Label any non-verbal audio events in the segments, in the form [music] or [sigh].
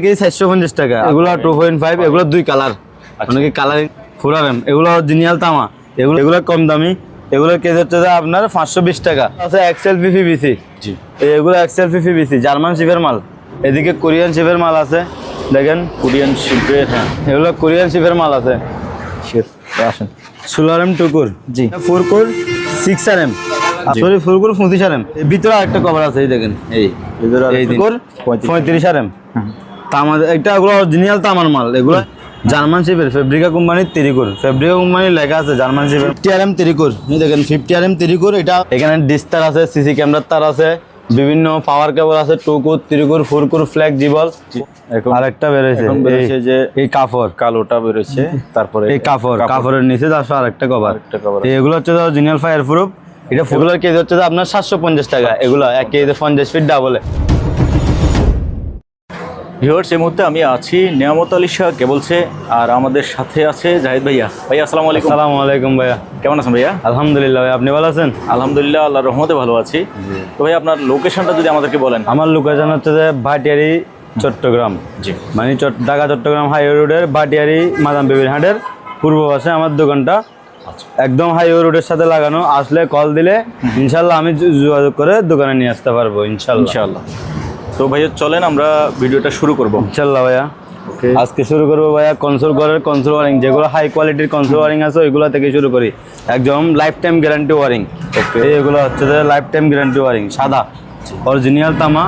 KG চারশো পঞ্চাশ টাকা। এগুলো টু পয়েন্ট ফাইভ এগুলো দুই কালার অনেকে কালারিং ফুরারেম এগুলো অরিজিনাল তামা। এগুলো এগুলো কম দামি। এগুলো কেজি হচ্ছে আপনার পাঁচশো বিশ টাকা। আছে এক্সেল ফিফি বিসি জি। এগুলো এক্সেল ফিফি বিসি জার্মান শিপের মাল। এদিকে কোরিয়ান শিপের মাল আছে। দেখেন। কোরিয়ান হ্যাঁ। এগুলো কোরিয়ান শিপের মাল আছে। আসেন। সুলারেম টুকুর। জি। সিক্স আর এম পঁচিশ আর এম ভিতরে আরেকটা কভার আছে এই দেখেন। এই। পঁয়ত্রিশ। আর এম হুম। তামার এগুলো অরিজিনাল তামার মাল। এগুলো জার্মান শিপের ফেব্রিকা কোম্পানির তিরিকুর। ফেব্রিকা কোম্পানির লেখা আছে জার্মান শিপের। ফিফটি আর এম তিরিকুর দেখেন ফিফটি আর এম তিরিকুর এটা এখানে ডিস্টার আছে সিসি ক্যামেরার তার আছে বিভিন্ন পাওয়ার কেবল আছে টুকুর তিরিকুর ফুরকুর ফ্ল্যাগ জিবল আর একটা বেরোয়েছে যে এই কাপড় কালোটা বেরোচ্ছে তারপরে এই কাপড়। কাপড়ের নিচে চারশো আরেকটা কভার আরেকটা cover। এগুলো হচ্ছে অরিজিনাল ফায়ার প্রুফ এটা ফুগুলোর কেজি হচ্ছে আপনার সাতশো পঞ্চাশ টাকা। এগুলো এক কেজিতে পঞ্চাশ ফিট ডাবলে ভিউয়ার্স এই মুহূর্তে আমি আছি নিয়ামত আলী শাহ কে বলছে আর আমাদের সাথে আছে জাহিদ ভাইয়া। ভাইয়া আসসালামু আলাইকুম। আসসালামু আলাইকুম ভাইয়া। কেমন আছেন ভাইয়া? আলহামদুলিল্লাহ ভাই আপনি ভালো আছেন? আলহামদুলিল্লাহ আল্লাহর রহমতে ভালো আছি। তো ভাই আপনার লোকেশনটা যদি আমাদেরকে বলেন। আমার লোকেশন হচ্ছে যে ভাটিয়ারি চট্টগ্রাম। জি। মানে ঢাকা চট্টগ্রাম হাইওয়ে রোডের ভাটিয়ারি মাদাম বেবির হাটের পূর্ব পাশে আমার দোকানটা। আচ্ছা। একদম হাইওয়ে রোডের সাথে লাগানো আসলে কল দিলে ইনশাল্লাহ আমি যোগাযোগ করে দোকানে নিয়ে আসতে পারব ইনশাল্লাহ। ইনশাআল্লাহ তো ভাইয়া চলেন আমরা ভিডিওটা শুরু করব। ইনশাল্লাহ ভাইয়া। ওকে। আজকে শুরু করব ভাইয়া কনসোল ঘরের কনসোল ওয়ারিং যেগুলো হাই কোয়ালিটির কনসোল ওয়ারিং আছে ওইগুলো থেকে শুরু করি। একদম লাইফ টাইম গ্যারান্টি ওয়ারিং. এগুলো হচ্ছে যে লাইফ টাইম গ্যারান্টি ওয়ারিং সাদা। অরিজিনাল তামা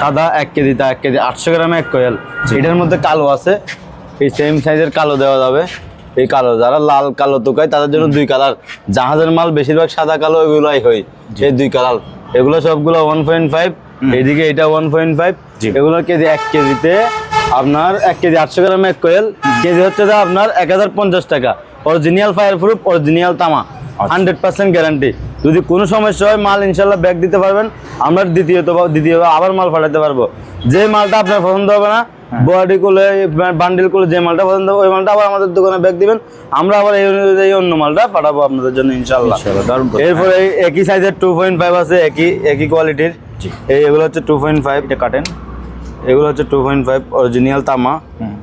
সাদা এক কেজি তা এক কেজি আটশো গ্রামে এক কোয়েল এটার মধ্যে কালো আছে। এই সেম সাইজের কালো দেওয়া যাবে। এই কালো যারা লাল কালো তোকায় তাদের জন্য দুই কালার জাহাজের মাল বেশিরভাগ সাদা কালো এগুলোই হয়। এই দুই কালার এগুলো সবগুলো ওয়ান পয়েন্ট ফাইভ এইদিকে এটা ওয়ান পয়েন্ট ফাইভ এগুলো কেজি এক কেজিতে আপনার এক কেজি আটশো গ্রাম এক কোয়েল কেজি হচ্ছে যে আপনার এক হাজার পঞ্চাশ টাকা। অরিজিনাল ফায়ার প্রুফ অরিজিনাল তামা হান্ড্রেড পার্সেন্ট গ্যারান্টি যদি কোনো সমস্যা হয় মাল ইনশাল্লাহ ব্যাগ দিতে পারবেন। আমরা দ্বিতীয়ত দ্বিতীয় আবার মাল ফাটাতে পারব। যে মালটা আপনার পছন্দ হবে না বডি করলে বান্ডিল করলে যে মালটা পছন্দ ওই মালটা আবার আমাদের দোকানে ব্যাগ দিবেন। আমরা আবার এই অনুযায়ী অন্য মালটা পাঠাবো আপনাদের জন্য ইনশাল্লাহ এরপরে এই একই সাইজের টু পয়েন্ট ফাইভ আছে একই একই কোয়ালিটির। এই এগুলো হচ্ছে টু পয়েন্ট ফাইভ এটা কাটেন এগুলো হচ্ছে টু পয়েন্ট ফাইভ অরিজিনাল তামা। হুম।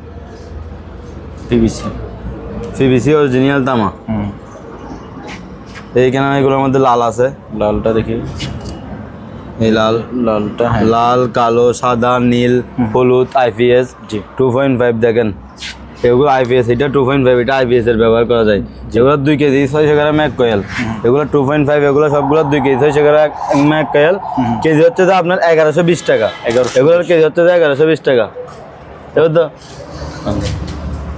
পিভিসি সিবিসি অরিজিনাল তামা। হুম। এইখানে এগুলোর মধ্যে লাল আছে। লালটা দেখি। এই লাল। লালটা হ্যাঁ। লাল কালো সাদা নীল হলুদ আইপিএস জি। টু পয়েন্ট ফাইভ দেখেন। এগুলো আইপিএস এটা টু পয়েন্ট ফাইভ এটা আইপিএস এর ব্যবহার করা যায়। যেগুলো দুই কেজি ছয়শো গ্রাম এক কয়েল। এগুলো টু পয়েন্ট ফাইভ এগুলো সবগুলো দুই কেজি ছয়শো গ্রাম এক কয়েল। কেজি হচ্ছে যে আপনার এগারোশো বিশ টাকা। এগারোশো এগুলোর কেজি হচ্ছে যে এগারোশো বিশ টাকা। এবার তো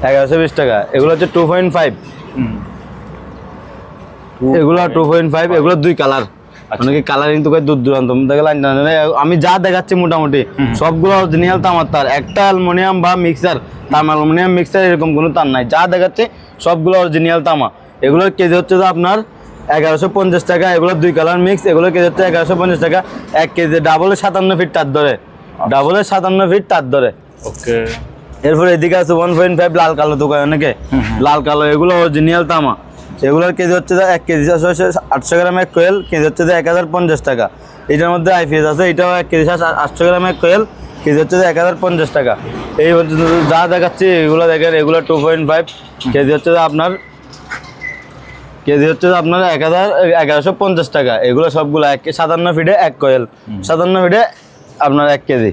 এগারোশো বিশ টাকা। এগুলো হচ্ছে টু পয়েন্ট ফাইভ এগুলো টু পয়েন্ট ফাইভ এগুলো দুই কালার। অনেকে কালারিং তো দূর দূরান্ত আমি যা দেখাচ্ছি মোটামুটি সবগুলো অরিজিনাল তামার তার। একটা অ্যালুমিনিয়াম বা মিক্সার তাম অ্যালুমিনিয়াম মিক্সার এরকম কোনো তার নাই। যা দেখাচ্ছে সবগুলো অরিজিনাল তামা। এগুলোর কেজি হচ্ছে আপনার এগারোশো পঞ্চাশ টাকা এগুলো দুই কালার মিক্স এগুলো কেজি হচ্ছে এগারোশো পঞ্চাশ টাকা। এক কেজি ডাবলে সাতান্ন ফিট তার ধরে। ডাবলে সাতান্ন ফিট তার ধরে। ওকে। এরপরে এদিকে আছে ওয়ান পয়েন্ট ফাইভ লাল কালো দোকান অনেকে? লাল কালো এগুলো অরিজিনাল তামা। এগুলোর কেজি হচ্ছে এক কেজি হচ্ছে আটশো গ্রাম এক কোয়েল, কেজি হচ্ছে এক হাজার পঞ্চাশ টাকা। এটার মধ্যে আইপিএস আছে, এটাও এক কেজি সাতশো আটশো গ্রাম এক কোয়েল, কেজি হচ্ছে এক হাজার পঞ্চাশ টাকা। এই যা দেখাচ্ছি, এগুলো দেখেন, এগুলো টু পয়েন্ট ফাইভ কেজি হচ্ছে আপনার, কেজি হচ্ছে আপনার এক হাজার, এগারোশো পঞ্চাশ টাকা। এগুলো সবগুলো এক, সাতান্ন ফিটে এক কোয়েল, সাতান্ন ফিটে আপনার এক কেজি।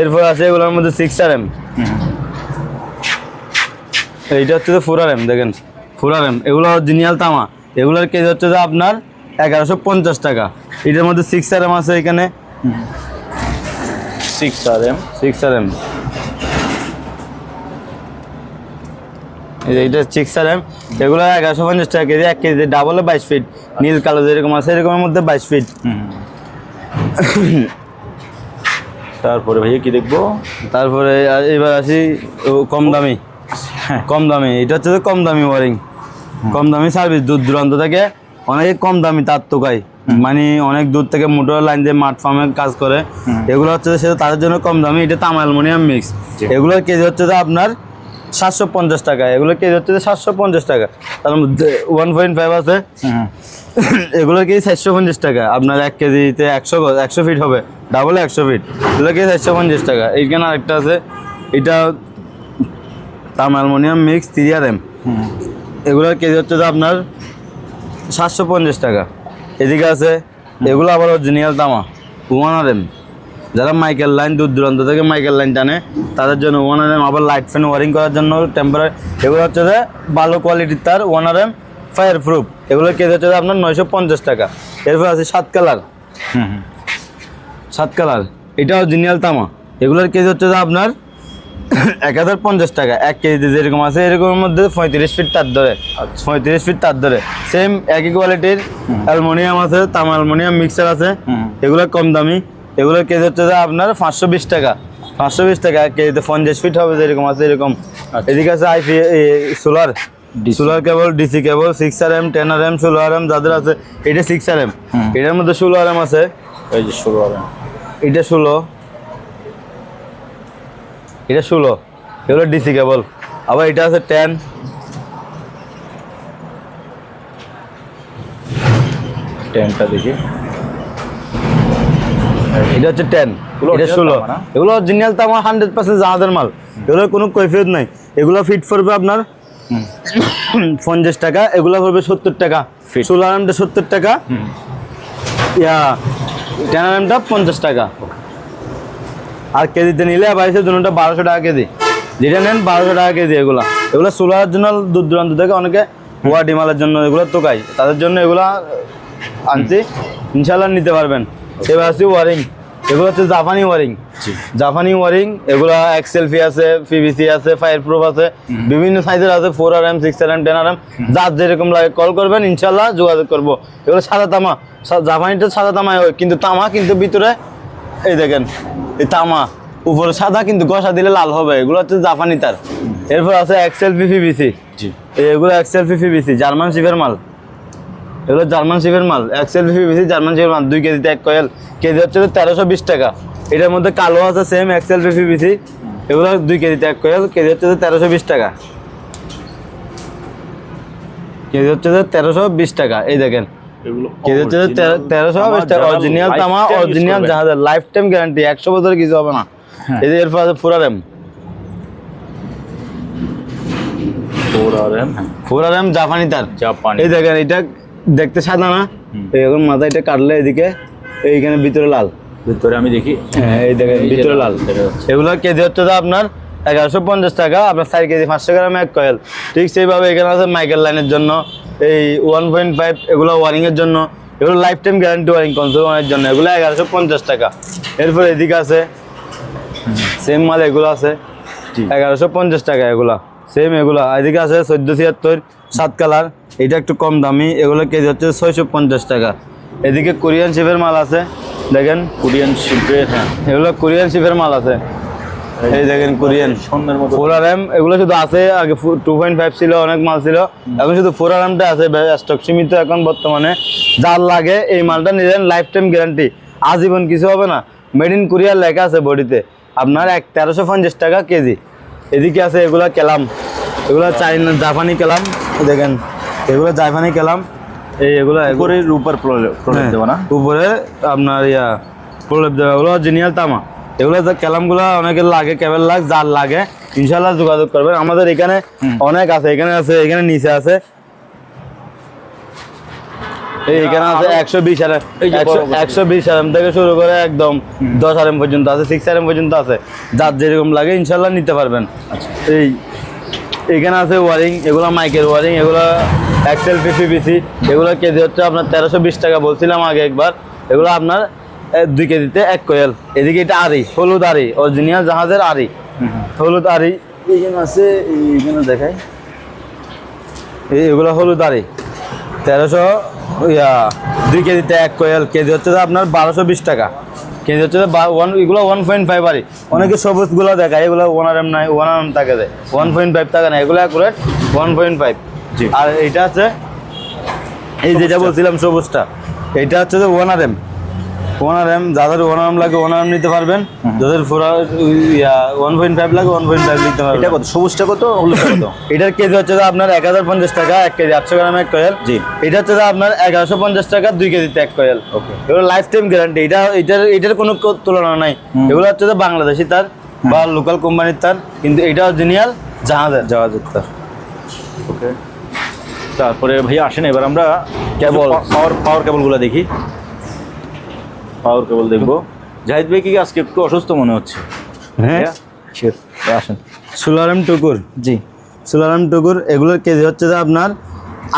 এরপর আছে এগুলোর মধ্যে সিক্স আর এম এইটা হচ্ছে যে ফোর আর এম দেখেন। ফোর আর এম এগুলো অরিজিনাল তামা। এগুলোর কেজি হচ্ছে যে আপনার এগারোশো পঞ্চাশ টাকা। এটার মধ্যে সিক্স আর এম আছে এখানে। Six R M six R M এইটা সিক্স আর এম এগুলো এগারোশো পঞ্চাশ টাকা কেজি এক কেজি ডাবলে বাইশ ফিট নীল কালো যেরকম আছে এরকমের মধ্যে বাইশ ফিট তারপরে ভাইয়া কি দেখব? তারপরে এবার আসি ও কম দামি। কম দামি এটা হচ্ছে কম দামি ওয়ারিং। কম দামি সার্ভিস দূর দূরান্ত থেকে অনেকে কম দামি তার তোকাই মানে অনেক দূর থেকে মোটর লাইন দিয়ে মাঠ ফার্মে কাজ করে। এগুলো হচ্ছে যে সেটা তাদের জন্য কম দামি এটা তাম অ্যালুমিনিয়াম মিক্স। এগুলোর কেজি হচ্ছে আপনার সাতশো পঞ্চাশ টাকা এগুলো কেজি হচ্ছে সাতশো পঞ্চাশ টাকা। তার মধ্যে ওয়ান পয়েন্ট ফাইভ আছে। এগুলো কেজি চারশো পঞ্চাশ টাকা আপনার এক কেজিতে একশো একশো ফিট হবে ডাবল একশো ফিট এগুলো কেজি চারশো পঞ্চাশ টাকা। এইখানে আরেকটা আছে এটা তাম aluminium mix three R M এগুলোর কেজি হচ্ছে যে আপনার সাতশো পঞ্চাশ টাকা। এদিকে আছে এগুলো আবার অরিজিনাল তামা ওয়ান আর এম। যারা মাইকেল লাইন দূর দূরান্ত থেকে মাইকেল লাইন টানে তাদের জন্য ওয়ান আর এম আবার লাইট ফ্যান ওয়ারিং করার জন্য টেম্পারারি এগুলো হচ্ছে যে ভালো কোয়ালিটির তার one R M fire proof এগুলোর কেজি হচ্ছে যে আপনার নয়শো পঞ্চাশ টাকা। এরপর আছে সাত কালার। সাত কালার। এটা অরিজিনাল তামা। এগুলোর কেজি হচ্ছে যে আপনার এক হাজার পঞ্চাশ টাকা এক কেজিতে যেরকম আছে এরকমের মধ্যে পঁয়ত্রিশ ফিট তার ধরে। পঁয়ত্রিশ ফিট তার ধরে। সেম একই কোয়ালিটির অ্যালমোনিয়াম আছে তামা অ্যালমোনিয়াম মিক্সার আছে। এগুলো কম দামি। এগুলোর কেজি হচ্ছে যে আপনার পাঁচশো বিশ টাকা। পাঁচশো বিশ টাকা এক কেজিতে পঞ্চাশ ফিট হবে যেরকম আছে এরকম। এদিকে আছে IP solar solar cable DC cable six R M ten R M ষোলো আর এম যাদের আছে এটা সিক্স আর এম এটার মধ্যে ষোলো আর এম আছে। এই যে শুরু হবে এটা ষোলো। এটা ষোলো এগুলো ডিসি কেবল। আবার এটা আছে টেন টেনটা দেখি। এটা হচ্ছে টেন এটা ষোলো। এগুলো অরিজিনাল তো আমার হান্ড্রেড পার্সেন্ট জাহাজের মাল। এগুলোর কোনো কৈফিয়ত নাই। এগুলো ফিট পড়বে আপনার পঞ্চাশ টাকা এগুলো পড়বে সত্তর টাকা. ষোলো আরামটা সত্তর টাকা। ইয়া টেন আরামটা পঞ্চাশ টাকা। আর কেজিতে নিলে বাইশে দুটা বারোশো টাকা কেজি। যেটা নেন বারোশো টাকা কেজি এগুলা। এগুলো সোলার জন্য দূর দূরান্ত থেকে অনেকে ওয়া ডিমালের জন্য এগুলো তোকাই তাদের জন্য এগুলা আনছি। ইনশাল্লাহ নিতে পারবেন। এবার আছে ওয়ারিং। এগুলো হচ্ছে জাপানি ওয়ারিং। জাপানি ওয়ারিং এগুলো এক্সেলফি আছে পিভিসি আছে ফায়ার প্রুফ আছে বিভিন্ন সাইজের আছে four R M six R M ten R M যার যেরকম লাগে কল করবেন ইনশাল্লাহ যোগাযোগ করব। এগুলো সাদা তামা। জাপানিটা সাদা তামাই হয় কিন্তু তামা কিন্তু ভিতরে এই দেখেন। তামা উপরে সাদা কিন্তু গসা দিলে লাল হবে এগুলো হচ্ছে জাপানি তার। এরপর আছে এক্সেলফি পিভিসি জি। এগুলো এক্সেল পিভিসি জার্মান শিপের মাল। এগুলো জার্মান শিপের মাল এক্সেল পিভিসি জার্মান শিপের মাল দুই কেজিতে এক কয়েল। কেজি হচ্ছে তেরোশো বিশ টাকা। এটার মধ্যে কালো আছে সেম এক্সেল পিভিসি এগুলো দুই কেজিতে এক কয়েল কেজি হচ্ছে তেরোশো বিশ টাকা। কেজি হচ্ছে তেরোশো বিশ টাকা এই দেখেন। এগুলো কেজি তেরোশো তামা বিশ টাকা যারা অরিজিনাল তামা অরিজিনাল জাহাজের লাইফ টাইম গ্যারান্টি একশো বছর কিছু হবে না। হ্যাঁ। এই যে এরপর আছে ফুরারেম ফোর আর এম ফুরারেম জাপানি তার। জাপানি এই দেখেন এটা দেখতে সাদা না? এখন মাথা এটা কাটলে এদিকে এইখানে ভিতরে লাল। ভিতরে আমি দেখি। হ্যাঁ এই দেখেন ভিতরে লাল এগুলো কেজি হচ্ছে আপনার? এগারোশো পঞ্চাশ টাকা আপনার চার কেজি পাঁচশো গ্রাম এক কয়েল। ঠিক সেইভাবে এখানে আছে মাইকেল লাইনের জন্য এই ওয়ান পয়েন্ট ফাইভ এগুলো ওয়ারিংয়ের জন্য এগুলো লাইফ টাইম গ্যারান্টি ওয়ারিং কনসিউমারের জন্য এগুলো এগারোশো পঞ্চাশ টাকা। এরপর এদিকে আছে সেম মাল এগুলো আছে এগারোশো পঞ্চাশ টাকা এগুলা সেম এগুলা। এদিকে আছে চোদ্দ ছিয়াত্তর সাত কালার এটা একটু কম দামি এগুলো কেজি হচ্ছে ছয়শো পঞ্চাশ টাকা। এদিকে কোরিয়ান শিপের মাল আছে দেখেন। কোরিয়ান শিল্পের হ্যাঁ। এগুলো কোরিয়ান শিপের মাল আছে। এই দেখেন কোরিয়ান ফোর আর এম এগুলো শুধু আছে আগে টু পয়েন্ট ফাইভ ছিল অনেক মাল ছিল। এখন শুধু ফোর আর এমটা আছে স্টক সীমিত এখন বর্তমানে। যার লাগে এই মালটা নিলেন লাইফ টাইম গ্যারান্টি আজীবন কিছু হবে না। মেড ইন কোরিয়ার লেখা আছে বডিতে। আপনার এক তেরোশো পঞ্চাশ টাকা কেজি। এদিকে আছে এগুলা কেলাম। এগুলো চাইনা জাপানি কেলাম। দেখেন এগুলো জাপানি কেলাম। এই এগুলো উপরে রূপার প্রলেপ হ্যাঁ, দেবো না? উপরে আপনার ইয়া প্রলেপ দেওয়া। এগুলো জিনিয়াল তামা। এগুলো ক্যালামগুলো অনেকের লাগে কেবল লাগ যার লাগে ইনশাল্লাহ যোগাযোগ করবেন। আমাদের এখানে অনেক আছে এখানে আছে এখানে নিচে আছে। এখানে আছে একশো বিশ আর এই যে বড় বড়। একশো বিশ আর থেকে শুরু করে একদম দশ আর পর্যন্ত আছে সিক্স আর পর্যন্ত আছে। যার যেরকম লাগে ইনশাল্লাহ নিতে পারবেন। আচ্ছা। এই এখানে আছে ওয়ারিং এগুলো মাইকের ওয়ারিং এগুলো এক্সেল পিপিসি এগুলো কেজি হচ্ছে আপনার তেরোশো বিশ টাকা বলছিলাম আগে একবার। এগুলো আপনার দুই কেজিতে এক কোয়েল। এদিকে এটা আড়ি হলুদ আড়ি অরিজিনাল জাহাজের আড়ি। হলুদ আড়ি আছে এইখানে দেখাই। এই এগুলো হলুদ আড়ি। তেরোশো ইয়া দুই কেজিতে এক কোয়েল। কেজি হচ্ছে যে আপনার বারোশো বিশ টাকা। কেজি হচ্ছে যে ওয়ান এগুলো ওয়ান পয়েন্ট ফাইভ আরি অনেকে সবুজগুলো দেখায় এগুলো ওয়ান আর এম নাই ওয়ান আর এম থাকে দেয়। ওয়ান পয়েন্ট ফাইভ টাকা নেয় এগুলো অ্যাকুরেট ওয়ান পয়েন্ট ফাইভ। আর এইটা আছে এই যেটা বলছিলাম সবুজটা এইটা হচ্ছে যে one R M. One R M যাদের ওনার এম লাগে ওনার এম নিতে পারবেন। যাদের ফোরা ওয়ান পয়েন্ট ফাইভ লাগে ওয়ান পয়েন্ট ফাইভ নিতে পারবেন। এটা কত? সবুজটা কত? কত? এটার কেজি হচ্ছে আপনার এক হাজার পঞ্চাশ টাকা এক কেজি। আটশো গ্রাম এক কয়েল। জি। এটা হচ্ছে আপনার এগারোশো পঞ্চাশ টাকা দুই কেজিতে এক কয়েল। ওকে। এগুলো লাইফ টাইম গ্যারান্টি এটা এটার এটার কোনো তুলনা নাই। এগুলো হচ্ছে যে বাংলাদেশি তার বা লোকাল কোম্পানির তার। কিন্তু এটা অরিজিনাল জাহাজের। জাহাজের তার। ওকে তারপরে ভাইয়া আসেন এবার আমরা কেবল। পাওয়ার পাওয়ার কেবলগুলো দেখি। পাওয়ার কেবল দেখব জাহিদ ভাই কি আজকে একটু অসুস্থ মনে হচ্ছে? হ্যাঁ? আসেন। সুলারাম টুকুর। জি। সুলারাম টুকুর এগুলোর কেজি হচ্ছে যে আপনার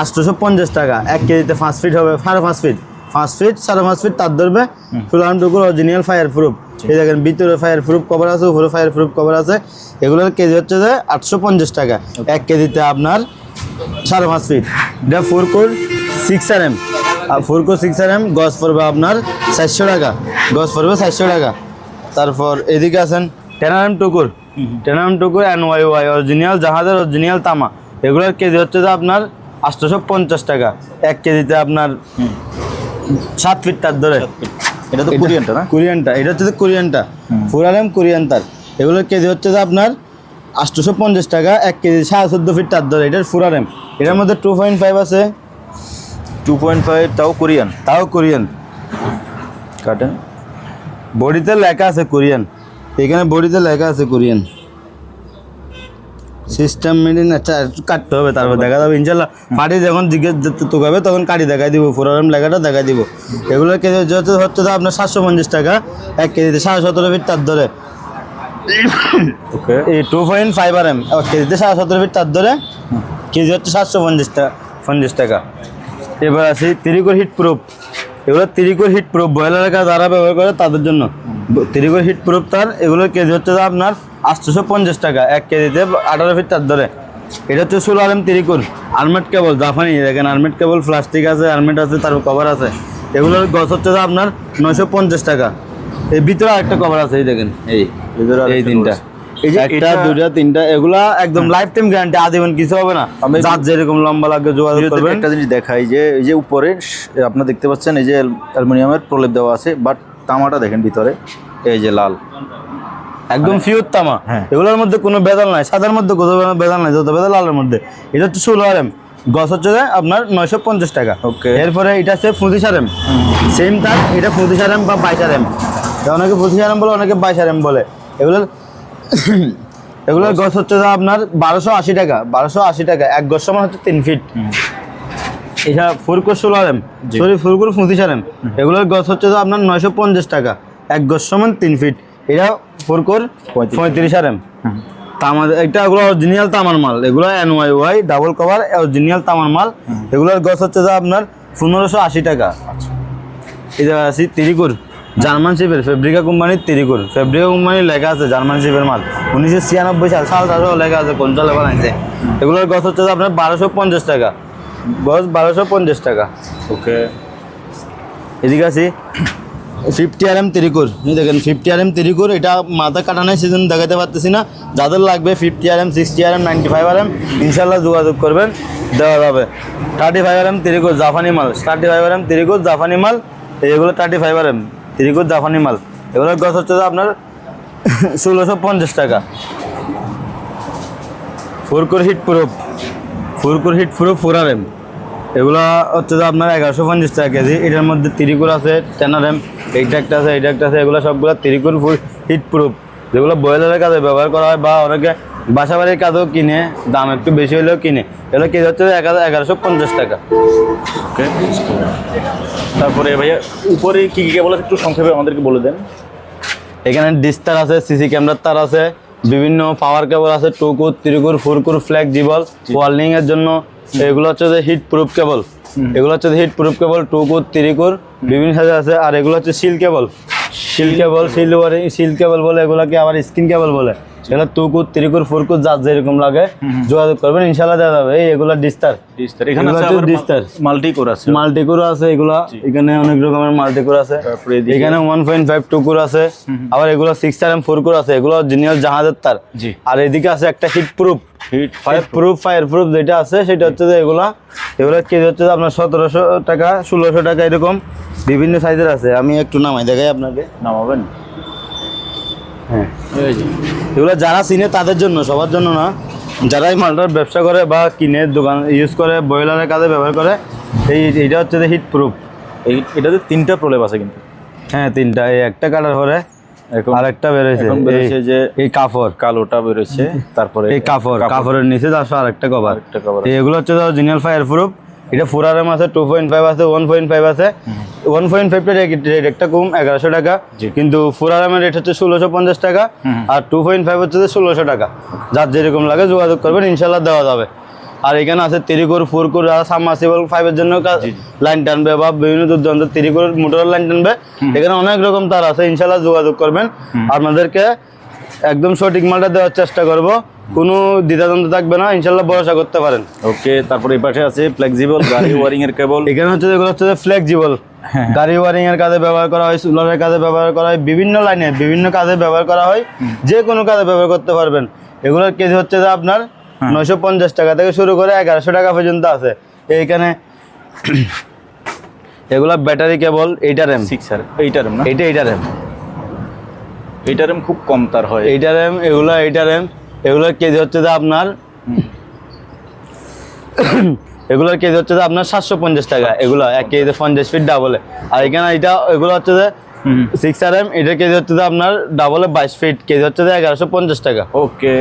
আটশোশো পঞ্চাশ টাকা। এক কেজিতে পাঁচ ফিট হবে সাড়ে পাঁচ ফিট পাঁচ ফিট সাড়ে পাঁচ ফিট তার ধরবে সুলারাম টুকুর অরিজিনাল ফায়ার প্রুফ এই দেখেন ভিতরে ফায়ার প্রুফ কভার আছে উপরে ফায়ার প্রুফ কভার আছে। এগুলোর কেজি হচ্ছে যে আটশো পঞ্চাশ টাকা। এক কেজিতে আপনার সাড়ে পাঁচ ফিট এটা four core six R M আর four core six R M গজ পড়বে আপনার চারশো টাকা। গজ পড়বে চারশো টাকা। তারপর এদিকে আছেন টেন আর এম টুকুর টেন আর এম টুকুর অ্যান ওয়াই ওয়াই অরিজিনাল জাহাজের অরিজিনাল তামা। এগুলোর কেজি হচ্ছে যে আপনার আটশোশো পঞ্চাশ টাকা। এক কেজিতে আপনার সাত ফিট তার ধরে। এটা তো কোরিয়ানটা না? কোরিয়ানটা এটা হচ্ছে যে কোরিয়ানটা। ফোর আর এম কোরিয়ান এগুলোর কেজি হচ্ছে যে আপনার আটশোশো পঞ্চাশ টাকা এক কেজি সাড়ে চোদ্দ ফিট তার ধরে। এটার ফোর আর এম। এটার মধ্যে টু পয়েন্ট ফাইভ আছে। টু পয়েন্ট ফাইভ তাও কোরিয়ান তাও কোরিয়ান কাটেন বডিতে লেখা আছে কোরিয়ান এখানে বডিতে লেখা আছে কোরিয়ান সিস্টেম মেডিন আচ্ছা কাটতে হবে তারপর দেখা যাবে ইনশাল্লাহ পার্টি যখন জিজ্ঞেস তোকাবে তখন কাটি দেখাই দিব ফোরাম লেখাটা দেখাই দিব। এগুলোর কেজি যত হচ্ছে তো আপনার সাতশো পঞ্চাশ টাকা এক কেজিতে সাড়ে সতেরো ফিট তার ধরে। ওকে এই two point five R M কেজিতে সাড়ে সতেরো ফিট তার ধরে কেজি হচ্ছে সাতশো পঞ্চাশ টাকা পঞ্চাশ টাকা। এবার আসি তিরিকোর হিট প্রুফ। এগুলো তিরিকোর হিট প্রুফ। বয়লারের কাজ যারা ব্যবহার করে তাদের জন্য। তিরিকোর হিট প্রুফ তার এগুলোর কেজি হচ্ছে আপনার আটশোশো পঞ্চাশ টাকা। এক কেজিতে আঠারো ফিট তার ধরে। এটা হচ্ছে ষোলো আর এম তিরিকুর আর্মেট কেবল জাপানি। দেখেন আর্মেট কেবল প্লাস্টিক আছে আর্মেট আছে তার কভার আছে। এগুলোর গছ হচ্ছে আপনার নয়শো পঞ্চাশ টাকা। এর ভিতরে আরেকটা কভার আছে এই দেখেন এই। ভিতরে এই তিনটা। একটা দুইটা তিনটা এগুলা একদম লাইফ টাইম গ্যারান্টি আজীবন কিছু হবে না। যার যেরকম লম্বা লাগবে যোগাযোগ করবেন। একটা জিনিস দেখাই যে এই যে উপরে আপনারা দেখতে পাচ্ছেন এই যে অ্যালুমিনিয়ামের প্রলেপ দেওয়া আছে বাট তামাটা দেখেন ভিতরে এই যে লাল। একদম ফিউর তামা। হ্যাঁ। এগুলোর মধ্যে কোনো বেদাল নাই সাদার মধ্যে কোনো বেদাল নাই যত বেদাল লালের মধ্যে। এটা হচ্ছে ষোলো আর এম গছ হচ্ছে আপনার নয়শো পঞ্চাশ টাকা। Okay. এরপরে এটা হচ্ছে পঁচিশ আর এম সেম তার এটা পঁচিশ আর এম বা বাইশ আর এম অনেকে পঁচিশ আর এম বলে অনেকে বাইশ আর এম বলে। এগুলোর এগুলোর গছ হচ্ছে যে আপনার বারোশো আশি টাকা বারোশো আশি টাকা। এক গছ সমান হচ্ছে তিন ফিট। এছাড়া ফুরকুর ষোলো আর এম জি। সরি ফুরকুর পঁচিশ আর এম এগুলোর গছ হচ্ছে যে আপনার নয়শো পঞ্চাশ টাকা। এক গছ সমান তিন ফিট। এটা ফুরকুর পঁয়ত্রিশ। পঁয়ত্রিশ আর এম তামার এটা এগুলো অরিজিনাল তামার মাল। এগুলো N Y Y double cover original তামার মাল। এগুলোর গছ হচ্ছে যে আপনার পনেরোশো আশি টাকা। এটা আছে তিরিকুর। জার্মান শিপের ফেব্রিকা কোম্পানির তিরিকুর ফেব্রিকা কোম্পানির লেখা আছে জার্মান শিপের মাল। উনিশশো ছিয়ানব্বই সাল সাল তারও লেখা আছে কোন সালে বানাইছে? এগুলোর গছ হচ্ছে আপনার বারোশো পঞ্চাশ টাকা। গছ বারোশো পঞ্চাশ টাকা। ওকে। এদিকে আছি ফিফটি আর এম তিরিকুর এই দেখেন ফিফটি আর এম তিরিকুর এটা মাথা কাটানোর সিজন দেখাতে পারতেছি না। যাদের লাগবে fifty R M sixty R M ninety five R M ইনশাল্লাহ যোগাযোগ করবেন। দেওয়া যাবে। থার্টি ফাইভ আর এম তিরিকুর জাফানি মাল। থার্টি ফাইভ আর এম তিরিকুর জাফানি মাল। এগুলো থার্টি ফাইভ আর এম। তিরিকুর জাপানি মাল। এগুলোর গছ হচ্ছে আপনার ষোলোশো পঞ্চাশ টাকা। ফুরকুর heat proof. ফুরকুর heat proof four R M এগুলো হচ্ছে যে আপনার এগারোশো পঞ্চাশ টাকা কেজি। এটার মধ্যে তিরিকুর আছে, টেন আর এম এইটা একটা আছে এইটা একটা আছে, এগুলো সবগুলো তিরিকুর হিট প্রুফ। যেগুলো বয়লারের কাজে ব্যবহার করা হয় বা অনেকে বাসা বাড়ির কাজেও কিনে দাম একটু বেশি হলেও কিনে। এগুলো কেজি হচ্ছে যে এক হাজার এগারোশো পঞ্চাশ টাকা। ওকে তারপরে ভাইয়া উপরে কি কী কেবল একটু সংক্ষেপে আমাদেরকে বলে দেন। এখানে ডিস্টার আছে সিসি ক্যামেরার তার আছে বিভিন্ন পাওয়ার কেবল আছে টুকুর ত্রিকুর ফুরকুর ফ্ল্যাগ জিবল ওয়ার্লিং এর জন্য এগুলো হচ্ছে যে হিট প্রুফ কেবল এগুলো হচ্ছে হিট প্রুফ কেবল টুকুর ত্রিকুর বিভিন্ন সাইজে আছে আর এগুলো হচ্ছে seal cable seal cable seal wiring seal cable বলে এগুলোকে আবার স্ক্রিন কেবল বলে। এগুলো তুকুর তিরিকুর ফুরকুর যার যেরকম লাগে যোগাযোগ করবেন ইনশাল্লাহ দেওয়া যাবে। এই এগুলো ডিস্টার ডিস্টার এখানে আছে ডিস্টার। মাল্টি কোর আছে। মাল্টিকুর আছে এগুলা। এখানে অনেক রকমের মাল্টিকুর আছে। এখানে ওয়ান পয়েন্ট ফাইভ টুকুর আছে। আবার এগুলো সিক্স আর এম ফোর কুর আছে। এগুলো জিনিয়াল জাহাজের তার। আর এদিকে আছে একটা heat proof heat fire proof fire proof যেটা আছে সেটা হচ্ছে যে এগুলা এগুলো কেজি হচ্ছে যে আপনার সতেরোশো টাকা ষোলোশো টাকা এরকম বিভিন্ন সাইজের আছে। আমি একটু নামাই দেখাই আপনাকে। নামাবেন। হ্যাঁ। এগুলো যারা চিনে তাদের জন্য সবার জন্য না। যারা এই মালটার ব্যবসা করে বা কিনে দোকান ইউজ করে বয়লারের কাজে ব্যবহার করে এই এইটা হচ্ছে যে হিট প্রুফ এই এটাতে তিনটা প্রলেপ আছে কিন্তু। হ্যাঁ তিনটা। এই একটা কালার পরে আরেকটা বেরোয়েছে এই- যে এই কাপড় কালোটা বেরোচ্ছে তারপরে এই কাপড়। কাপড়ের নিচে আরেকটা কভার এগুলো হচ্ছে অরিজিনাল ফায়ার প্রুফ এটা ফোর আর এম আছে টু পয়েন্ট ফাইভ আছে। ওয়ান পয়েন্ট ফাইভ আছে ওয়ান পয়েন্ট ফাইভটা রেট একটা কম এগারোশো টাকা। কিন্তু ফোর আর এম এর রেট হচ্ছে ষোলোশো পঞ্চাশ টাকা আর টু পয়েন্ট ফাইভ হচ্ছে ষোলোশো টাকা। যার যেরকম লাগে যোগাযোগ করবেন ইনশাল্লাহ দেওয়া যাবে। আর এখানে আছে তিরিকুর ফুরকুর যারা সাবমার্সিবল ফাইভের জন্য লাইন টানবে বা বিভিন্ন দূর দূরান্ত তিরিকুর মোটর লাইন টানবে এখানে অনেক রকম তার আছে ইনশাল্লাহ যোগাযোগ করবেন। আপনাদেরকে একদম সঠিক মালটা দেওয়ার চেষ্টা করব। কোনো দ্বিধাদ্বন্দ্ব থাকবে না ইনশাল্লাহ ভরসা করতে পারেন। ওকে তারপরে এই পাশে আছে ফ্লেক্সিবল গাড়ি ওয়ারিং এর কেবল এখানে হচ্ছে যেগুলো হচ্ছে ফ্লেক্সিবল গাড়ি ওয়ারিং এর কাজে ব্যবহার করা হয় সোলারের কাজে ব্যবহার করা হয় বিভিন্ন লাইনে বিভিন্ন কাজে ব্যবহার করা হয় যে কোনো কাজে ব্যবহার করতে পারবেন। এগুলোর কেজি হচ্ছে যে আপনার নয়শো পঞ্চাশ টাকা থেকে শুরু করে এগারোশো টাকা পর্যন্ত আছে। এইখানে [coughs] এগুলা ব্যাটারি কেবল এইটার এম সিক্স আর এইটার না? এইটা এইটার এম এইটার এম খুব কম তার হয়। এইটার এম এগুলো এইটার এম এগুলোর কেজি হচ্ছে যে আপনার এগুলোর কেজি হচ্ছে যে আপনার সাতশো পঞ্চাশ টাকা। এগুলো এক কেজিতে পঞ্চাশ ফিট ডাবলে আর এখানে এটা এগুলো হচ্ছে যে সিক্স আর এম এটার কেজি হচ্ছে যে আপনার ডাবলে বাইশ ফিট কেজি হচ্ছে যে এগারোশো পঞ্চাশ টাকা। ওকে।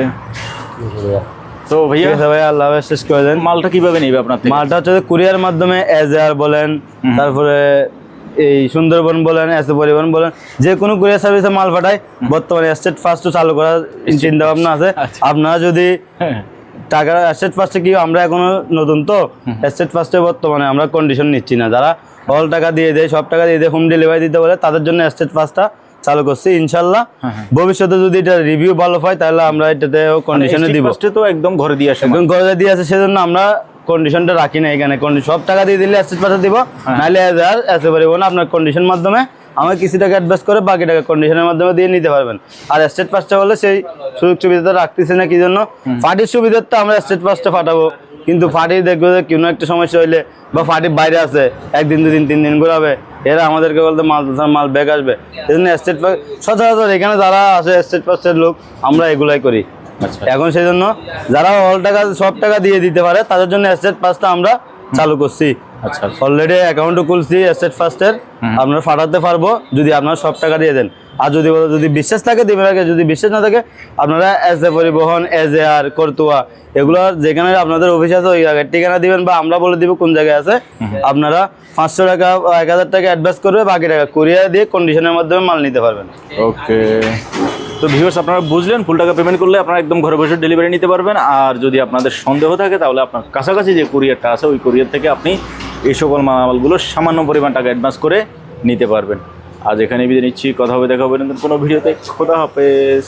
তো ভাইয়া আছে ভাই আল্লাহ শেষ করে দেন। মালটা কীভাবে নেবে আপনার মালটা হচ্ছে কুরিয়ার মাধ্যমে এজ বলেন তারপরে এই সুন্দরবন বলেন এসে পরিবহন বলেন যে কোনো কুরিয়ার সার্ভিসে মাল পাঠায়। বর্তমানে স্টেট ফার্স্টও চালু করার চিন্তা ভাবনা আছে। আচ্ছা। আপনারা যদি হ্যাঁ। টাকা স্টেট ফার্স্টে কি আমরা এখনও নতুন তো? স্টেট ফার্স্টে বর্তমানে আমরা কন্ডিশন নিচ্ছি না। যারা অল টাকা দিয়ে দেয় সব টাকা দিয়ে দেয় হোম ডেলিভারি দিতে বলে তাদের জন্য স্টেট ফার্স্টটা চালু করছি ইনশাল্লাহ। ভবিষ্যতে যদি এটা রিভিউ ভালো হয় তাহলে আমরা এটাতে কন্ডিশনে দিব। তো একদম ঘরে দিয়ে আসে একদম গরজা দিয়ে আছে সেজন্য আমরা কন্ডিশনটা রাখি না এখানে। সব টাকা দিয়ে দিলে অ্যাসেট পাঠা দিব নাহলে আর এসে পারিব না। আপনার কন্ডিশন মাধ্যমে আমাকে কিছু টাকা অ্যাডভান্স করে বাকি টাকা কন্ডিশনের মাধ্যমে দিয়ে নিতে পারবেন। আর স্টেট পাসটা হলে সেই সুযোগ সুবিধাটা রাখতেছে না কি জন্য ফাটির সুবিধাটা আমরা স্টেট পাসটা ফাটাবো কিন্তু ফাটি দেখব যে কোনো একটা সমস্যা হইলে বা ফাটি বাইরে আছে একদিন দুদিন তিন দিন ঘুরাবে। এরা আমাদেরকে বলতে মাল মাল ব্যাগ আসবে। এই জন্য স্টেট পাস সচরাচর এখানে যারা আছে স্টেট পাসের লোক আমরা এগুলাই করি। এখন সেই জন্য যারা অল টাকা সব টাকা দিয়ে দিতে পারে তাদের জন্য এসেট পাসটা আমরা চালু করছি। আচ্ছা আচ্ছা। অলরেডি অ্যাকাউন্টও খুলছি এসেট ফার্স্টের আপনারা ফাটাতে পারব যদি আপনারা সব টাকা দিয়ে দেন। আর যদি বলো যদি বিশ্বাস থাকে দিবেন আগে। যদি বিশ্বাস না থাকে আপনারা এস এ পরিবহন এস এ আর করতুয়া এগুলো যেখানে আপনাদের অফিস আছে ওই জায়গায় ঠিকানা দিবেন বা আমরা বলে দিব কোন জায়গায় আছে। আপনারা পাঁচশো টাকা এক হাজার টাকা অ্যাডভান্স করবে বাকি টাকা কুরিয়ার দিয়ে কন্ডিশনের মাধ্যমে মাল নিতে পারবেন। ওকে তো ভিউয়ার্স আপনারা বুঝলেন ফুল টাকা পেমেন্ট করলে আপনারা একদম ঘরে বসে ডেলিভারি নিতে পারবেন। আর যদি আপনাদের সন্দেহ থাকে, তাহলে আপনার কাছাকাছি যে কুরিয়ারটা আছে, ওই কুরিয়ার থেকে আপনি এই সকল মালামালগুলো সামান্য পরিমাণ টাকা অ্যাডভান্স করে নিতে পারবেন। আজ এখানে বিদায় নিচ্ছি। কথা হবে, দেখা হবে কোনো ভিডিওতে খোদা হাফেজ।